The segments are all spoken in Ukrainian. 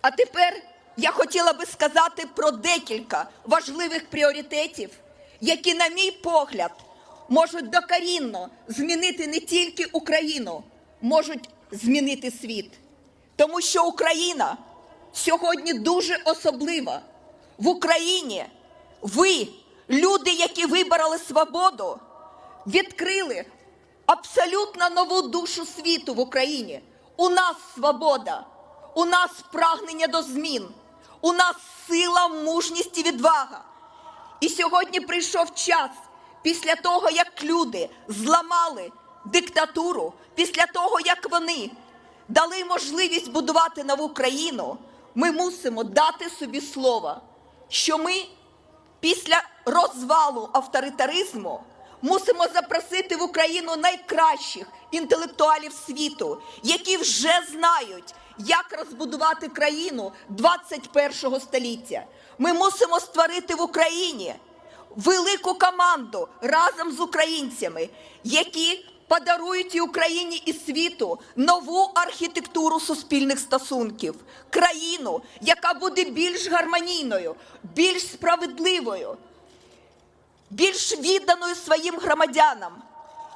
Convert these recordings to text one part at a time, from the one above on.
А тепер я хотіла би сказати про декілька важливих пріоритетів, які, на мій погляд, можуть докорінно змінити не тільки Україну, можуть змінити світ. Тому що Україна сьогодні дуже особлива. В Україні ви, люди, які вибороли свободу, відкрили абсолютно нову душу світу в Україні. У нас свобода, у нас прагнення до змін, у нас сила, мужність і відвага. І сьогодні прийшов час після того, як люди зламали диктатуру, після того, як вони дали можливість будувати нову країну, ми мусимо дати собі слово, що ми після розвалу авторитаризму мусимо запросити в Україну найкращих інтелектуалів світу, які вже знають, як розбудувати країну 21 століття. Ми мусимо створити в Україні велику команду разом з українцями, які подарують і Україні і світу нову архітектуру суспільних стосунків, країну, яка буде більш гармонійною, більш справедливою, більш відданою своїм громадянам,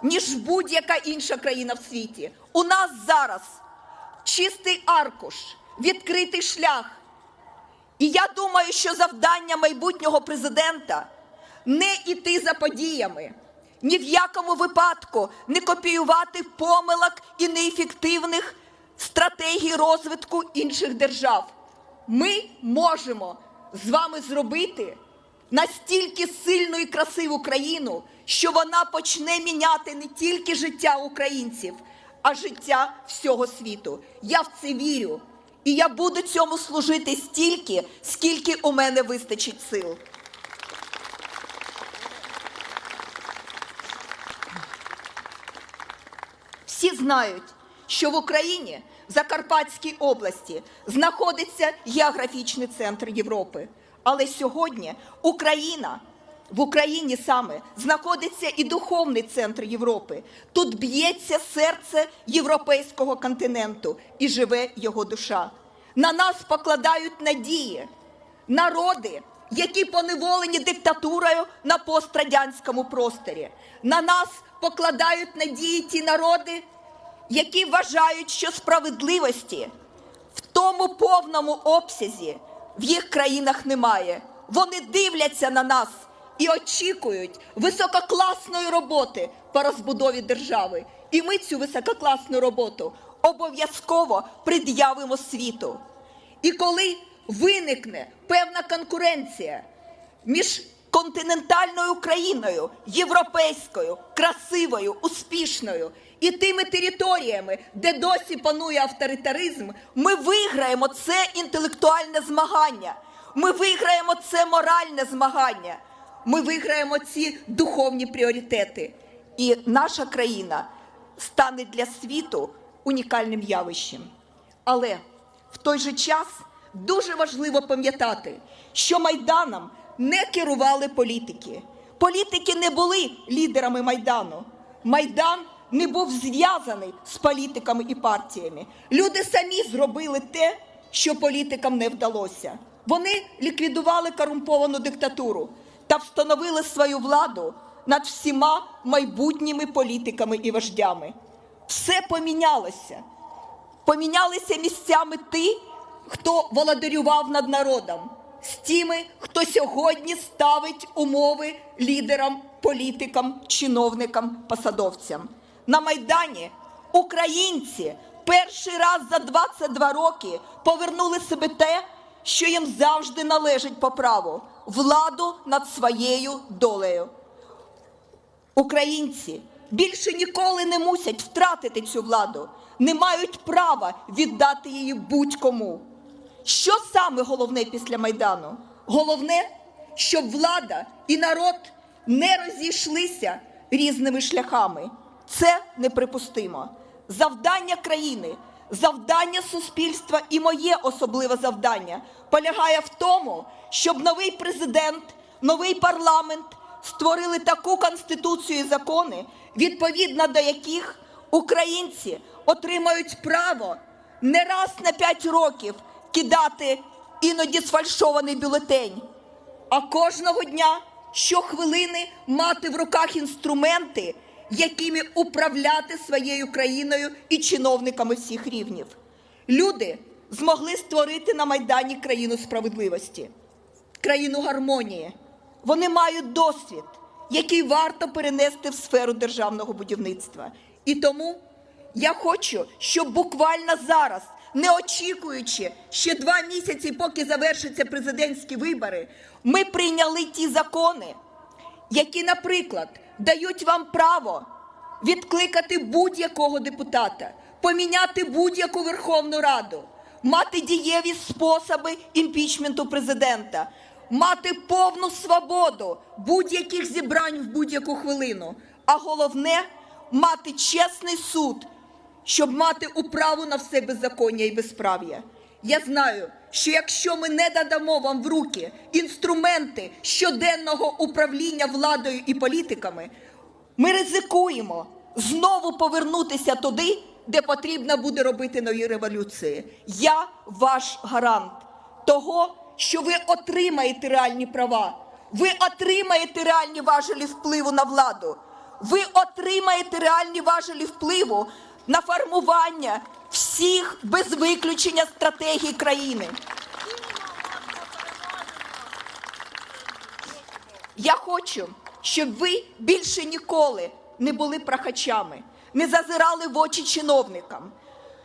ніж будь-яка інша країна в світі. У нас зараз чистий аркуш, відкритий шлях. І я думаю, що завдання майбутнього президента не іти за подіями, ні в якому випадку не копіювати помилок і неефективних стратегій розвитку інших держав. Ми можемо з вами зробити настільки сильну і красиву країну, що вона почне міняти не тільки життя українців, а життя всього світу. Я в це вірю. І я буду цьому служити стільки, скільки у мене вистачить сил. Всі знають, що в Україні, в Закарпатській області, знаходиться географічний центр Європи. Але сьогодні Україна в Україні саме знаходиться і духовний центр Європи. Тут б'ється серце європейського континенту і живе його душа. На нас покладають надії народи, які поневолені диктатурою на пострадянському просторі. На нас покладають надії ті народи, які вважають, що справедливості в тому повному обсязі в їх країнах немає. Вони дивляться на нас і очікують висококласної роботи по розбудові держави. І ми цю висококласну роботу обов'язково пред'явимо світу. І коли виникне певна конкуренція між континентальною Україною, європейською, красивою, успішною і тими територіями, де досі панує авторитаризм, ми виграємо це інтелектуальне змагання. Ми виграємо це моральне змагання. Ми виграємо ці духовні пріоритети. І наша країна стане для світу унікальним явищем. Але в той же час дуже важливо пам'ятати, що Майданом не керували політики. Політики не були лідерами Майдану. Майдан не був зв'язаний з політиками і партіями. Люди самі зробили те, що політикам не вдалося. Вони ліквідували корумповану диктатуру та встановили свою владу над всіма майбутніми політиками і вождями. Все помінялося. Помінялися місцями ті, хто володарював над народом, з тими, хто сьогодні ставить умови лідерам, політикам, чиновникам, посадовцям. На Майдані українці перший раз за 22 роки повернули себе те, що їм завжди належить по праву владу над своєю долею. Українці більше ніколи не мусять втратити цю владу, не мають права віддати її будь-кому. Що саме головне після Майдану? Головне, щоб влада і народ не розійшлися різними шляхами. Це неприпустимо. Завдання країни, завдання суспільства і моє особливе завдання полягає в тому, щоб новий президент, новий парламент створили таку конституцію і закони, відповідно до яких українці отримають право не раз на п'ять років кидати іноді сфальшований бюлетень, а кожного дня, щохвилини мати в руках інструменти, якими управляти своєю країною і чиновниками всіх рівнів. Люди змогли створити на Майдані країну справедливості, країну гармонії. Вони мають досвід, який варто перенести в сферу державного будівництва. І тому я хочу, щоб буквально зараз, не очікуючи ще два місяці, поки завершаться президентські вибори, ми прийняли ті закони, які, наприклад, дають вам право відкликати будь-якого депутата, поміняти будь-яку Верховну Раду, мати дієві способи імпічменту президента, мати повну свободу будь-яких зібрань в будь-яку хвилину. А головне мати чесний суд, щоб мати управу на все беззаконня і безправ'я. Я знаю, що якщо ми не надамо вам в руки інструменти щоденного управління владою і політиками, ми ризикуємо знову повернутися туди, де потрібно буде робити нові революції. Я ваш гарант того, що ви отримаєте реальні права, ви отримаєте реальні важелі впливу на владу, ви отримаєте реальні важелі впливу на формування всіх без виключення стратегій країни. Я хочу, щоб ви більше ніколи не були прохачами, не зазирали в очі чиновникам,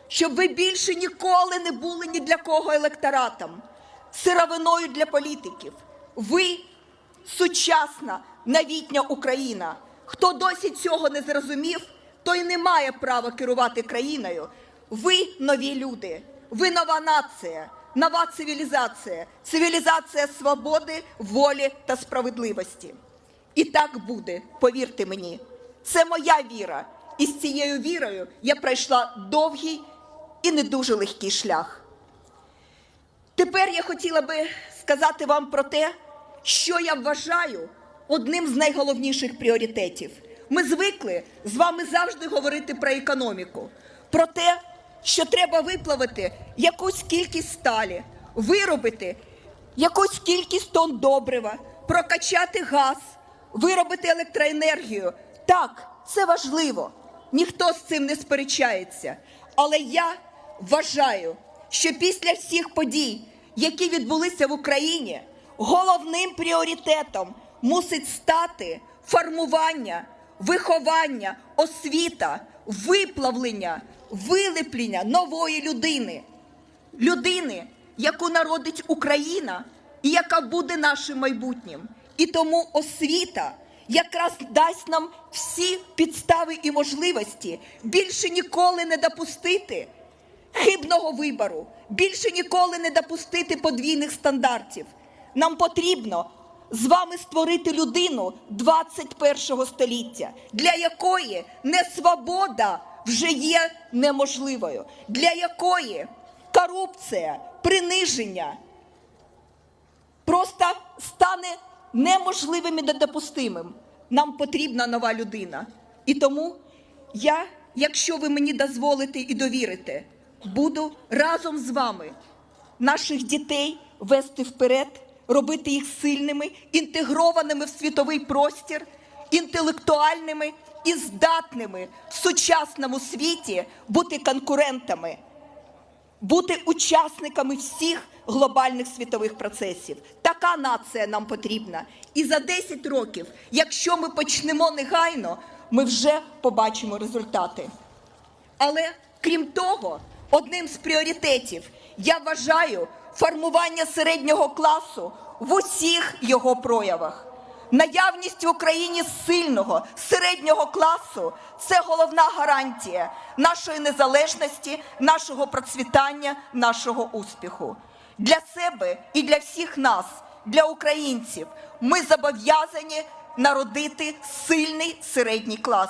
щоб ви більше ніколи не були ні для кого електоратом, сировиною для політиків. Ви сучасна новітня Україна. Хто досі цього не зрозумів, той не має права керувати країною. Ви нові люди, ви нова нація, нова цивілізація, цивілізація свободи, волі та справедливості. І так буде, повірте мені. Це моя віра. І з цією вірою я пройшла довгий і не дуже легкий шлях. Тепер я хотіла би сказати вам про те, що я вважаю одним з найголовніших пріоритетів. Ми звикли з вами завжди говорити про економіку, про те, що треба виплавити якусь кількість сталі, виробити якусь кількість тонн добрива, прокачати газ, виробити електроенергію. Так, це важливо. Ніхто з цим не сперечається. Але я вважаю, що після всіх подій, які відбулися в Україні, головним пріоритетом мусить стати формування, виховання, освіта, виплавлення, вилеплення нової людини, людини, яку народить Україна і яка буде нашим майбутнім. І тому освіта якраз дасть нам всі підстави і можливості більше ніколи не допустити хибного вибору, більше ніколи не допустити подвійних стандартів. Нам потрібно з вами створити людину 21 століття, для якої не свобода вже є неможливою, для якої корупція, приниження просто стане неможливим і недопустимим. Нам потрібна нова людина. І тому я, якщо ви мені дозволите і довірите, буду разом з вами наших дітей вести вперед, робити їх сильними, інтегрованими в світовий простір, інтелектуальними і здатними в сучасному світі бути конкурентами бути учасниками всіх глобальних світових процесів. Така нація нам потрібна. І за 10 років, якщо ми почнемо негайно, ми вже побачимо результати. Але крім того, одним з пріоритетів я вважаю формування середнього класу в усіх його проявах. Наявність в Україні сильного середнього класу це головна гарантія нашої незалежності, нашого процвітання, нашого успіху. Для себе і для всіх нас, для українців, ми зобов'язані народити сильний середній клас.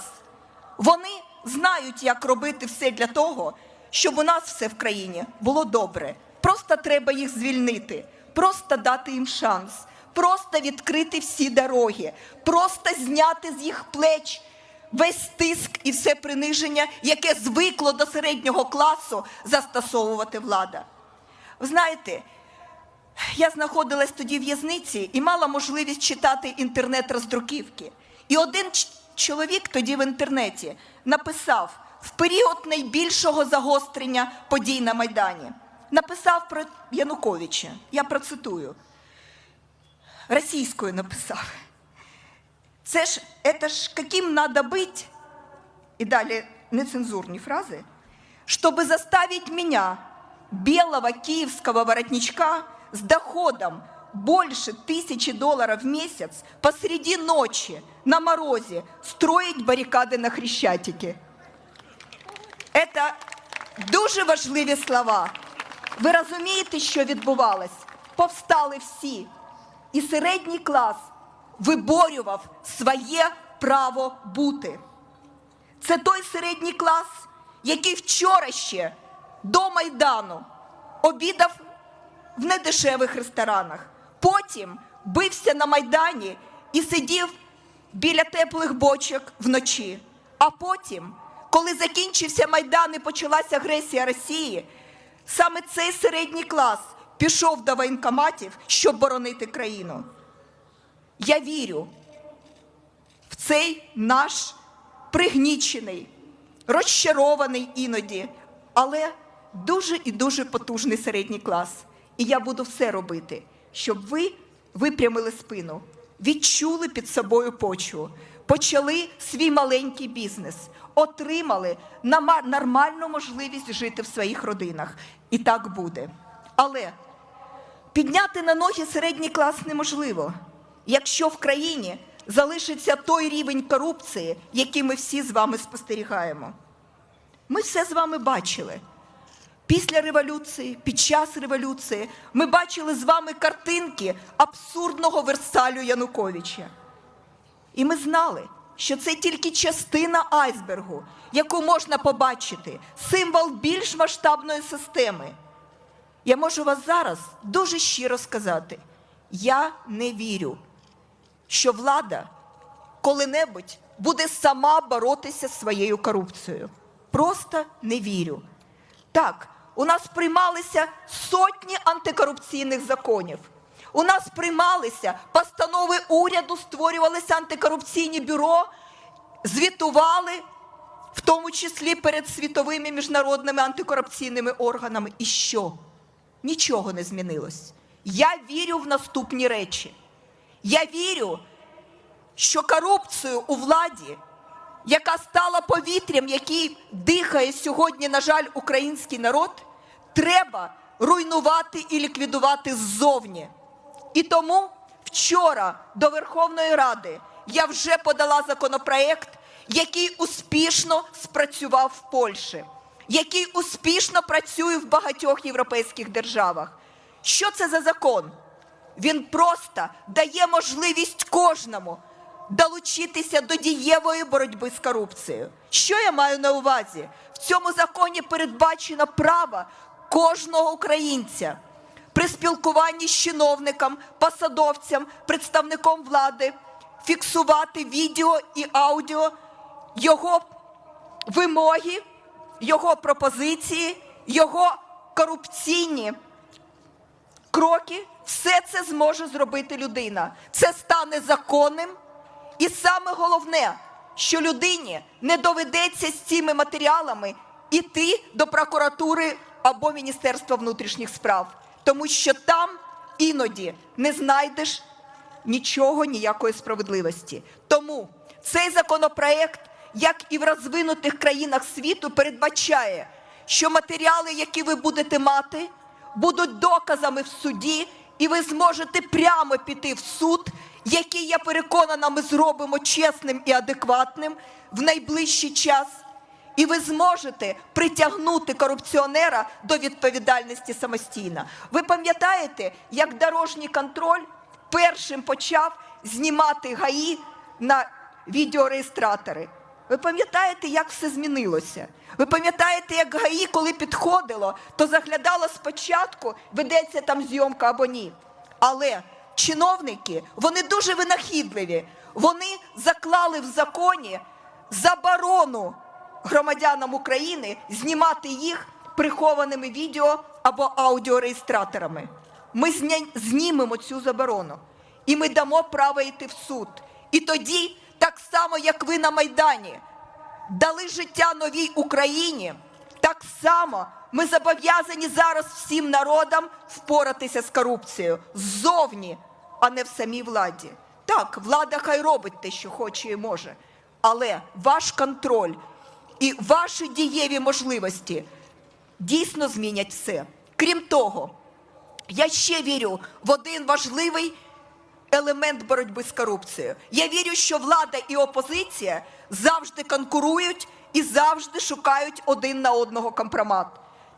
Вони знають, як робити все для того, щоб у нас все в країні було добре. Просто треба їх звільнити, просто дати їм шанс, просто відкрити всі дороги, просто зняти з їх плеч весь тиск і все приниження, яке звикло до середнього класу застосовувати влада. Ви знаєте, я знаходилась тоді в в'язниці і мала можливість читати інтернет-роздруківки. І один чоловік тоді в інтернеті написав в період найбільшого загострення подій на Майдані. Написав про Януковича. Я процитую. Російською написав. Це ж, это ж каким надо быть, и далее нецензурные фразы, чтобы заставить меня, белого киевского воротничка, с доходом больше тысячи долларов в месяц, посреди ночи, на морозе, строить баррикады на Хрещатике. Это дуже важливі слова. Ви розумієте, що відбувалось? Повстали всі. І середній клас виборював своє право бути. Це той середній клас, який вчора ще до Майдану обідав в недешевих ресторанах. Потім бився на Майдані і сидів біля теплих бочок вночі. А потім, коли закінчився Майдан і почалася агресія Росії, саме цей середній клас пішов до воєнкоматів, щоб боронити країну. Я вірю в цей наш пригнічений, розчарований іноді, але дуже і дуже потужний середній клас. І я буду все робити, щоб ви випрямили спину, відчули під собою почву, почали свій маленький бізнес, отримали нормальну можливість жити в своїх родинах. І так буде. Але Підняти на ноги середній клас неможливо, якщо в країні залишиться той рівень корупції, який ми всі з вами спостерігаємо. Ми все з вами бачили. Після революції, під час революції, ми бачили з вами картинки абсурдного Версалю Януковича. І ми знали, що це тільки частина айсбергу, яку можна побачити, символ більш масштабної системи. Я можу вас зараз дуже щиро сказати: я не вірю, що влада коли-небудь буде сама боротися з своєю корупцією. Просто не вірю. Так, у нас приймалися сотні антикорупційних законів. У нас приймалися постанови уряду, створювалися антикорупційні бюро, звітували, в тому числі перед світовими міжнародними антикорупційними органами. І що? Нічого не змінилось. Я вірю в наступні речі. Я вірю, що корупцію у владі, яка стала повітрям, який дихає сьогодні, на жаль, український народ, треба руйнувати і ліквідувати ззовні. І тому вчора до Верховної Ради я вже подала законопроект, який успішно спрацював в Польщі, який успішно працює в багатьох європейських державах. Що це за закон? Він просто дає можливість кожному долучитися до дієвої боротьби з корупцією. Що я маю на увазі? В цьому законі передбачено право кожного українця при спілкуванні з чиновником, посадовцям, представником влади фіксувати відео і аудіо його вимоги, його пропозиції, його корупційні кроки, все це зможе зробити людина. Це стане законним. І саме головне, що людині не доведеться з цими матеріалами іти до прокуратури або Міністерства внутрішніх справ, тому що там іноді не знайдеш нічого, ніякої справедливості. Тому цей законопроект, як і в розвинутих країнах світу, передбачає, що матеріали, які ви будете мати, будуть доказами в суді, і ви зможете прямо піти в суд, який, я переконана, ми зробимо чесним і адекватним в найближчий час. І ви зможете притягнути корупціонера до відповідальності самостійно. Ви пам'ятаєте, як дорожній контроль першим почав знімати ГАІ на відеореєстратори? Ви пам'ятаєте, як все змінилося? Ви пам'ятаєте, як ГАІ, коли підходило, то заглядало спочатку, ведеться там зйомка або ні. Але чиновники, вони дуже винахідливі. Вони заклали в законі заборону громадянам України знімати їх прихованими відео або аудіореєстраторами. Ми знімемо цю заборону і ми дамо право йти в суд. І тоді, так само як ви на Майдані, дали життя новій Україні, так само ми зобов'язані зараз всім народам впоратися з корупцією ззовні, а не в самій владі. Так, влада хай робить те, що хоче і може, але ваш контроль і ваші дієві можливості дійсно змінять все. Крім того, я ще вірю в один важливий елемент боротьби з корупцією. Я вірю, що влада і опозиція завжди конкурують і завжди шукають один на одного компромат.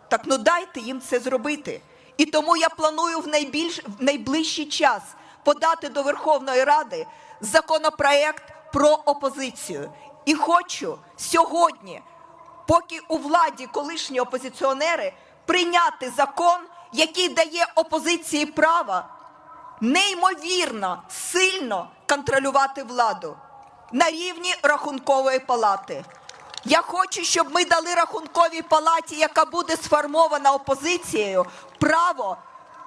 Так ну дайте їм це зробити. І тому я планую в, найбільш, в найближчий час подати до Верховної Ради законопроект про опозицію. І хочу сьогодні, поки у владі колишні опозиціонери, прийняти закон, який дає опозиції право неймовірно сильно контролювати владу на рівні рахункової палати. Я хочу, щоб ми дали рахунковій палаті, яка буде сформована опозицією, право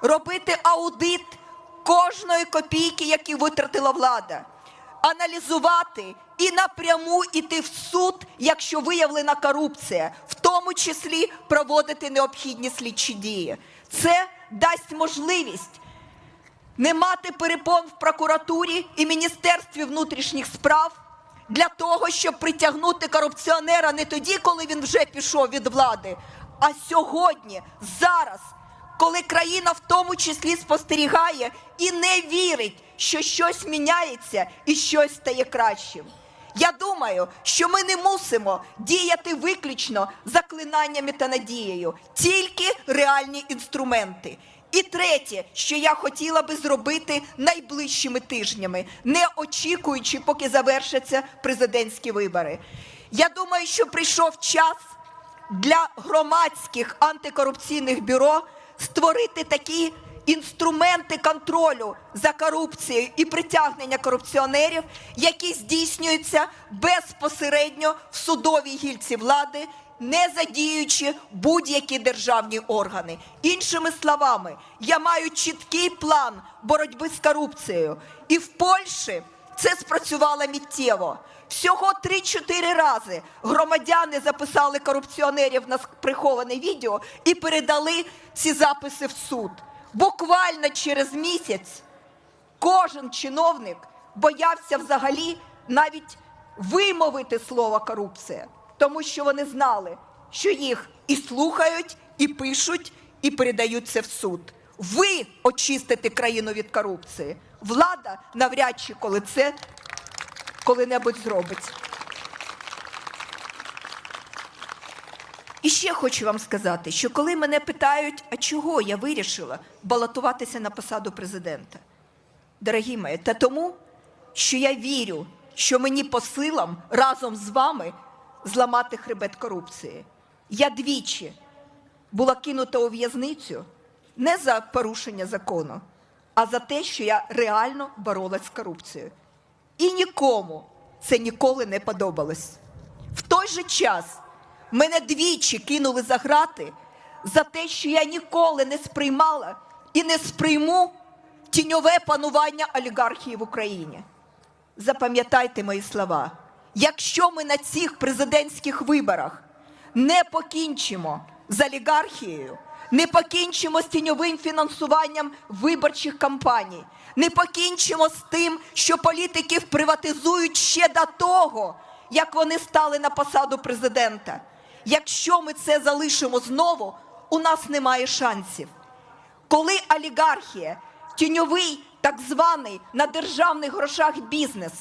робити аудит кожної копійки, які витратила влада, аналізувати і напряму йти в суд, якщо виявлена корупція, в тому числі проводити необхідні слідчі дії. Це дасть можливість не мати перепон в прокуратурі і Міністерстві внутрішніх справ для того, щоб притягнути корупціонера не тоді, коли він вже пішов від влади, а сьогодні, зараз, коли країна в тому числі спостерігає і не вірить, що щось міняється і щось стає кращим. Я думаю, що ми не мусимо діяти виключно заклинаннями та надією, тільки реальні інструменти. І третє, що я хотіла би зробити найближчими тижнями, не очікуючи, поки завершаться президентські вибори. Я думаю, що прийшов час для громадських антикорупційних бюро створити такі інструменти контролю за корупцією і притягнення корупціонерів, які здійснюються безпосередньо в судовій гільці влади, не задіючи будь-які державні органи. Іншими словами, я маю чіткий план боротьби з корупцією. І в Польщі це спрацювало миттєво. Всього 3-4 рази громадяни записали корупціонерів на приховане відео і передали ці записи в суд. Буквально через місяць кожен чиновник боявся взагалі навіть вимовити слово корупція, тому що вони знали, що їх і слухають, і пишуть, і передають це в суд. Ви очистите країну від корупції. Влада навряд чи коли це коли-небудь зробить. І ще хочу вам сказати, що коли мене питають, а чого я вирішила балотуватися на посаду президента, дорогі мої, та тому, що я вірю, що мені по силам разом з вами зламати хребет корупції. Я двічі була кинута у в'язницю не за порушення закону, а за те, що я реально боролась з корупцією. І нікому це ніколи не подобалось. В той же час мене двічі кинули за грати за те, що я ніколи не сприймала і не сприйму тіньове панування олігархії в Україні. Запам'ятайте мої слова. Якщо ми на цих президентських виборах не покінчимо з олігархією, не покінчимо з тіньовим фінансуванням виборчих кампаній, не покінчимо з тим, що політиків приватизують ще до того, як вони стали на посаду президента. Якщо ми це залишимо знову, у нас немає шансів. Коли олігархія, тіньовий так званий на державних грошах бізнес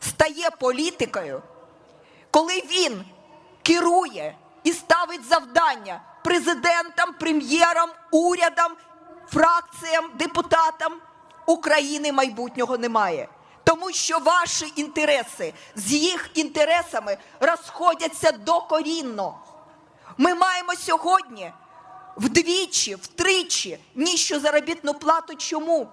стає політикою, коли він керує і ставить завдання президентам, прем'єрам, урядам, фракціям, депутатам, України майбутнього немає. Тому що ваші інтереси з їх інтересами розходяться докорінно. Ми маємо сьогодні вдвічі, втричі ніжчу заробітну плату. Чому?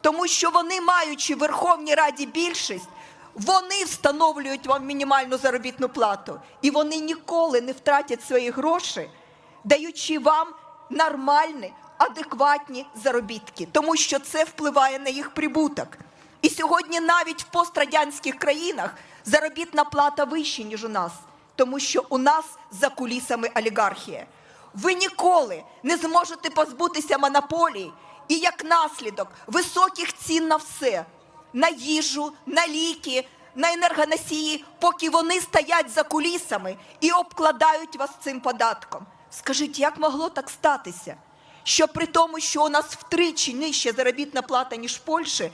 Тому що вони, маючи в Верховній Раді більшість, вони встановлюють вам мінімальну заробітну плату. І вони ніколи не втратять свої гроші, даючи вам нормальні, адекватні заробітки, тому що це впливає на їх прибуток. І сьогодні навіть в пострадянських країнах заробітна плата вища, ніж у нас, тому що у нас за кулісами олігархія. Ви ніколи не зможете позбутися монополії і як наслідок високих цін на все, на їжу, на ліки, на енергоносії, поки вони стоять за кулісами і обкладають вас цим податком. Скажіть, як могло так статися? Що при тому, що у нас втричі нижча заробітна плата, ніж в Польщі,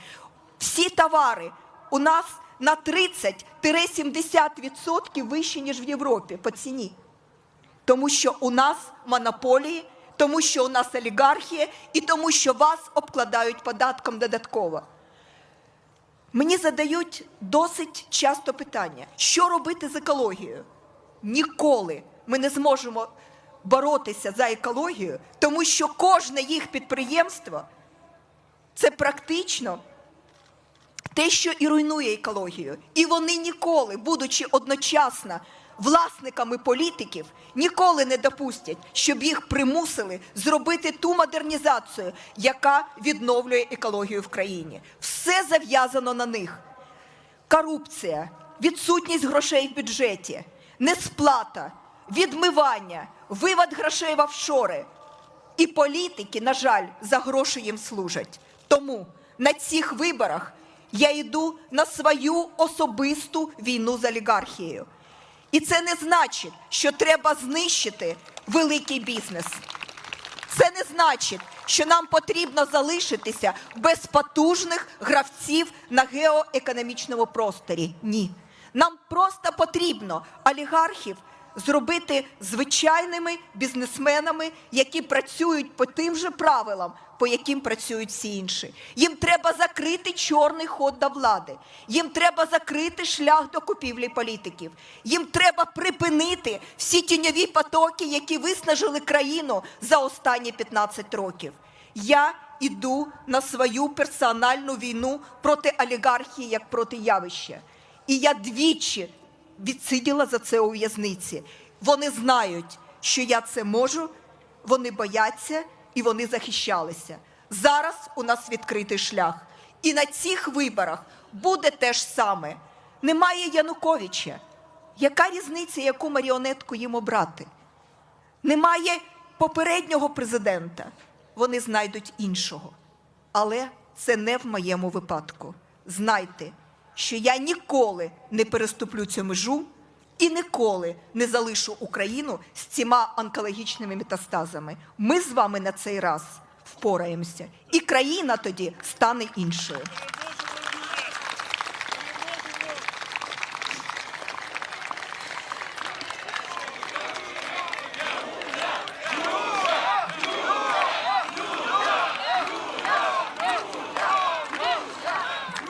всі товари у нас на 30-70% вищі, ніж в Європі по ціні. Тому що у нас монополії, тому що у нас олігархія і тому, що вас обкладають податком додатково. Мені задають досить часто питання, що робити з екологією? Ніколи ми не зможемо боротися за екологію, тому що кожне їх підприємство це практично те, що і руйнує екологію. І вони ніколи, будучи одночасно власниками політиків, ніколи не допустять, щоб їх примусили зробити ту модернізацію, яка відновлює екологію в країні. Все зав'язано на них. Корупція, відсутність грошей в бюджеті, несплата, відмивання, вивод грошей в офшори. І політики, на жаль, за гроші їм служать. Тому на цих виборах я йду на свою особисту війну з олігархією. І це не значить, що треба знищити великий бізнес. Це не значить, що нам потрібно залишитися без потужних гравців на геоекономічному просторі. Ні. Нам просто потрібно олігархів зробити звичайними бізнесменами, які працюють по тим же правилам, по яким працюють всі інші. Їм треба закрити чорний ход до влади. Їм треба закрити шлях до купівлі політиків. Їм треба припинити всі тіньові потоки, які виснажили країну за останні 15 років. Я іду на свою персональну війну проти олігархії як проти явища. І я двічі відсиділа за це у в'язниці. Вони знають, що я це можу, вони бояться і вони захищалися. Зараз у нас відкритий шлях. І на цих виборах буде те ж саме. Немає Януковича. Яка різниця, яку маріонетку їм обрати? Немає попереднього президента. Вони знайдуть іншого. Але це не в моєму випадку. Знайте, що я ніколи не переступлю цю межу і ніколи не залишу Україну з цими онкологічними метастазами. Ми з вами на цей раз впораємося, і країна тоді стане іншою.